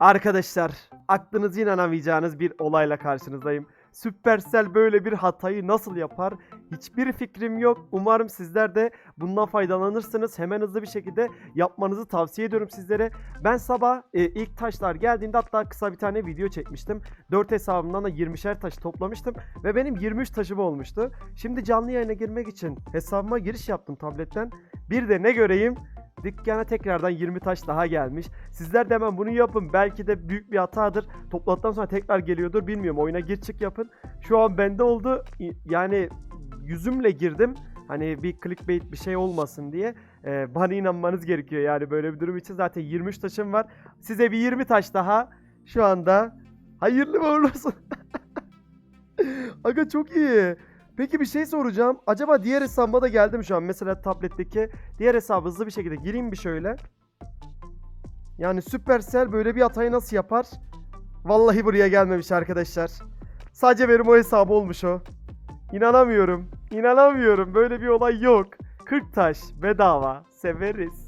Arkadaşlar aklınız inanamayacağınız bir olayla karşınızdayım. Supercell böyle bir hatayı nasıl yapar? Hiçbir fikrim yok. Umarım sizler de bundan faydalanırsınız. Hemen hızlı bir şekilde yapmanızı tavsiye ediyorum sizlere. Ben sabah e, ilk taşlar geldiğinde hatta kısa bir tane video çekmiştim. 4 hesabımdan da 20'şer taş toplamıştım ve benim 23 taşım olmuştu. Şimdi canlı yayına girmek için hesabıma giriş yaptım tabletten. Bir de ne göreyim? Dükkana tekrardan 20 taş daha gelmiş. Sizler de hemen bunu yapın. Belki de büyük bir hatadır. Topladıktan sonra tekrar geliyordur. Bilmiyorum. Oyuna gir çık yapın. Şu an bende oldu. Yani yüzümle girdim. Hani bir clickbait bir şey olmasın diye. Ee, bana inanmanız gerekiyor yani böyle bir durum için. Zaten 23 taşım var. Size bir 20 taş daha. Şu anda hayırlı uğurlu olsun. Aga çok iyi. Peki bir şey soracağım. Acaba diğer hesabıma da geldim şu an. Mesela tabletteki diğer hesabı hızlı bir şekilde gireyim bir şöyle. Yani Supercell böyle bir hatayı nasıl yapar? Vallahi buraya gelmemiş arkadaşlar. Sadece benim o hesabı olmuş o. İnanamıyorum. İnanamıyorum. Böyle bir olay yok. 40 taş bedava. Severiz.